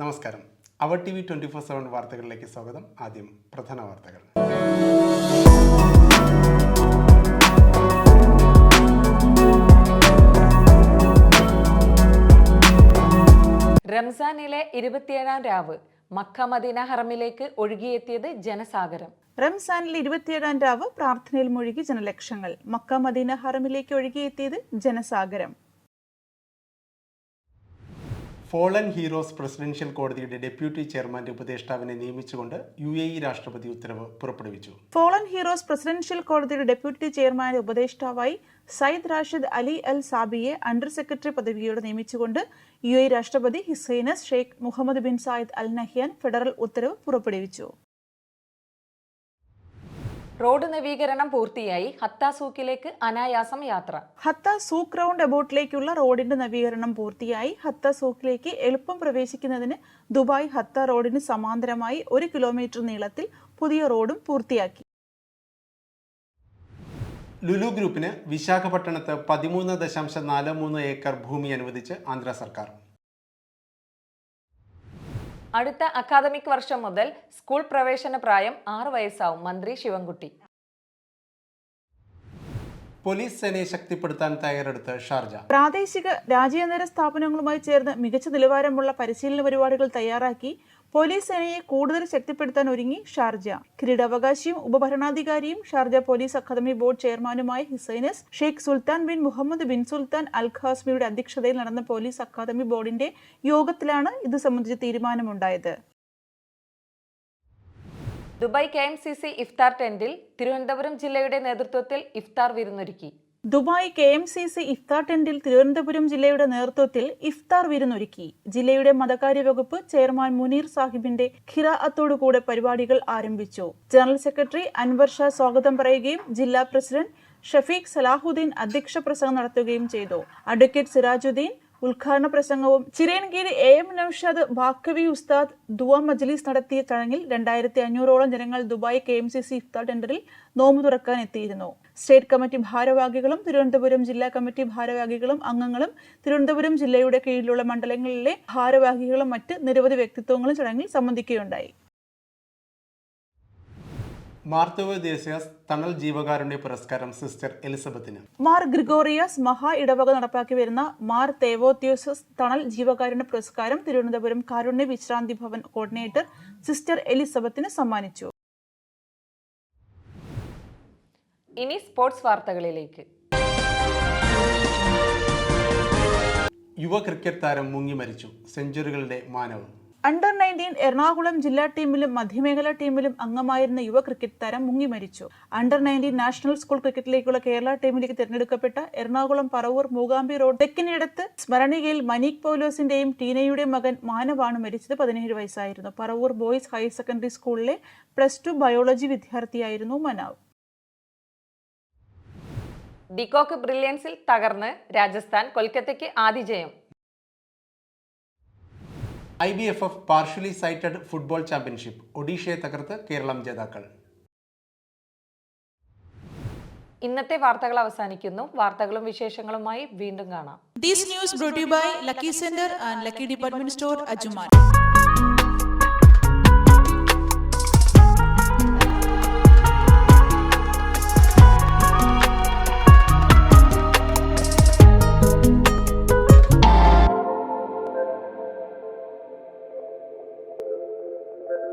നമസ്കാരം. അവർ T V twenty four seven വാർത്തകളിലേക്ക് സ്വാഗതം. ആദ്യം പ്രധാന വാർത്തകൾ. റംസാനിലെ ഇരുപത്തിയേഴാം രാവ് മക്ക മദീന ഹറമിലേക്ക് ഒഴുകിയെത്തിയത് ജനസാഗരം. റംസാനിൽ ഇരുപത്തിയേഴാം രാവ് പ്രാർത്ഥനയിൽ മുഴുകി ജനലക്ഷങ്ങൾ. മക്ക മദീന ഹറമിലേക്ക് ഒഴുകിയെത്തിയത് ജനസാഗരം. ഫോളൻ ഹീറോസ് പ്രസിഡൻഷ്യൽ കോടതിയുടെ ഡെപ്യൂട്ടി ചെയർമാന്റെ ഉപദേഷ്ടാവിനെ നിയമിച്ചുകൊണ്ട് യു എ ഇ രാഷ്ട്രപതി ഉത്തരവ് പുറപ്പെടുവിച്ചു. ഫോളൻ ഹീറോസ് പ്രസിഡൻഷ്യൽ കോടതിയുടെ ഡെപ്യൂട്ടി ചെയർമാന്റെ ഉപദേഷ്ടാവായി സയ്യിദ് റാഷിദ് അലി അൽ സാബിയെ അണ്ടർ സെക്രട്ടറി പദവിയോട് നിയമിച്ചുകൊണ്ട് യു എ രാഷ്ട്രപതി His Highness Sheikh Mohammed bin Zayed Al Nahyan federal ഉത്തരവ് പുറപ്പെടുവിച്ചു. റോഡ് നവീകരണം പൂർത്തിയായി. ഹത്താസൂക്കിലേക്ക് അനായാസം യാത്ര. ഹത്ത സൂക്ക് റൗണ്ട് എബോട്ടിലേക്കുള്ള റോഡിന്റെ നവീകരണം പൂർത്തിയായി. ഹത്ത സൂക്കിലേക്ക് എളുപ്പം പ്രവേശിക്കുന്നതിന് ദുബായ് ഹത്ത റോഡിന് സമാന്തരമായി ഒരു കിലോമീറ്റർ നീളത്തിൽ പുതിയ റോഡും പൂർത്തിയാക്കി. ലുലു ഗ്രൂപ്പിന് വിശാഖപട്ടണത്ത് പതിമൂന്ന് ദശാംശം നാല് മൂന്ന് ഏക്കർ ഭൂമി അനുവദിച്ച് ആന്ധ്ര സർക്കാർ. അടുത്ത അക്കാദമിക് വർഷം മുതൽ സ്കൂൾ പ്രവേശന പ്രായം ആറ് വയസ്സാവും മന്ത്രി ശിവൻകുട്ടി. പോലീസ് സേനയെ ശക്തിപ്പെടുത്താൻ തയ്യാറെടുത്ത് ഷാർജ. പ്രാദേശിക രാജ്യാന്തര സ്ഥാപനങ്ങളുമായി ചേർന്ന് മികച്ച നിലവാരമുള്ള പരിശീലന പരിപാടികൾ തയ്യാറാക്കി പോലീസ് സേനയെ കൂടുതൽ ശക്തിപ്പെടുത്താൻ ഒരുങ്ങി ഷാർജ. കിരീടാവകാശിയും ഉപഭരണാധികാരിയും ഷാർജ പോലീസ് അക്കാദമി ബോർഡ് ചെയർമാനുമായ His Highness Sheikh Sultan bin Mohammed bin Sultan Al ഖാസ്മിയുടെ അധ്യക്ഷതയിൽ നടന്ന പോലീസ് അക്കാദമി ബോർഡിന്റെ യോഗത്തിലാണ് ഇത് സംബന്ധിച്ച് തീരുമാനമുണ്ടായത്. Dubai K M C C ഇഫ്താർ ടെന്റിൽ തിരുവനന്തപുരം ജില്ലയുടെ നേതൃത്വത്തിൽ ഇഫ്താർ വിരുന്നൊരുക്കി. Dubai K M C C ഇഫ്താർ ടെന്റിൽ തിരുവനന്തപുരം ജില്ലയുടെ നേതൃത്വത്തിൽ ഇഫ്താർ വിരുന്നൊരുക്കി. ജില്ലയുടെ മതകാര്യ വകുപ്പ് ചെയർമാൻ മുനീർ സാഹിബിന്റെ ഖിറാഅത്തോടുകൂടെ പരിപാടികൾ ആരംഭിച്ചു. ജനറൽ സെക്രട്ടറി അൻവർ ഷാ സ്വാഗതം പറയുകയും ജില്ലാ പ്രസിഡന്റ് ഷഫീഖ് സലാഹുദ്ദീൻ അധ്യക്ഷ പ്രസംഗം നടത്തുകയും ചെയ്തു. അഡ്വക്കേറ്റ് സിറാജുദ്ദീൻ ഉദ്ഘാടന പ്രസംഗവും ചിറയൻകീഴ് എ എം നൌഷാദ് ബാക്കവി ഉസ്താദ് ദുവ മജ്ലിസ് നടത്തിയ ചടങ്ങിൽ രണ്ടായിരത്തി അഞ്ഞൂറോളം ജനങ്ങൾ Dubai K M C C ഇഫ്താർ ടെൻഡറിൽ നോമ്പ് തുറക്കാൻ എത്തിയിരുന്നു. സ്റ്റേറ്റ് കമ്മിറ്റി ഭാരവാഹികളും തിരുവനന്തപുരം ജില്ലാ കമ്മിറ്റി ഭാരവാഹികളും അംഗങ്ങളും തിരുവനന്തപുരം ജില്ലയുടെ കീഴിലുള്ള മണ്ഡലങ്ങളിലെ ഭാരവാഹികളും മറ്റ് നിരവധി വ്യക്തിത്വങ്ങളും ചടങ്ങിൽ സംബന്ധിക്കുകയുണ്ടായി. മാർത്തവ ദേശീയസ് തണൽ ജീവകാരുണ്യ പുരസ്കാരം സിസ്റ്റർ എലിസബത്തിന്. മാർ ഗ്രിഗോറിയസ് മഹാ ഇടവക നടപ്പാക്കി വരുന്ന മാർ തേവോത്യോസസ് തണൽ ജീവകാരുണ്യ പുരസ്കാരം തിരുവനന്തപുരം കാരുണ്യ വിശ്രാന്തി ഭവൻ കോർഡിനേറ്റർ സിസ്റ്റർ എലിസബത്തിന് സമ്മാനിച്ചു. ഇനി സ്പോർട്സ് വാർത്തകളിലേക്ക്. യുവ ക്രിക്കറ്റ് താരം മുങ്ങി മരിച്ചു. സെഞ്ചുറികളുടെ മാനവ്. അണ്ടർ നയന്റീൻ എറണാകുളം ജില്ലാ ടീമിലും മധ്യമേഖലാ ടീമിലും അംഗമായിരുന്ന യുവ ക്രിക്കറ്റ് താരം മുങ്ങി മരിച്ചു. അണ്ടർ നയന്റീൻ നാഷണൽ സ്കൂൾ ക്രിക്കറ്റിലേക്കുള്ള കേരള ടീമിലേക്ക് തിരഞ്ഞെടുക്കപ്പെട്ട എറണാകുളം പറവൂർ മൂകാംബി റോഡ് തെക്കിനിടത്ത് സ്മരണികയിൽ മനീക് പൗലോസിന്റെയും ടീനയുടെയും മകൻ മാനവാണ് മരിച്ചത് പതിനേഴ് വയസ്സായിരുന്നു. പറവൂർ ബോയ്സ് ഹയർ സെക്കൻഡറി സ്കൂളിലെ പ്ലസ് ടു ബയോളജി വിദ്യാർത്ഥിയായിരുന്നു മനാവ്. ഡിക്കോക്ക് ബ്രില്യൻസിൽ തകർന്ന് രാജസ്ഥാൻ കൊൽക്കത്തയ്ക്ക് ആതിജയം I B F F partially sighted football championship ഒഡീഷയെ തകർത്ത് കേരളം ജേതാക്കൾ. ഇന്നത്തെ വാർത്തകൾ അവസാനിക്കുന്നു. വാർത്തകളും വിശേഷങ്ങളുമായി വീണ്ടും കാണാം. These news brought Lucky you by Lucky Center and Lucky Department Store, Ajuman.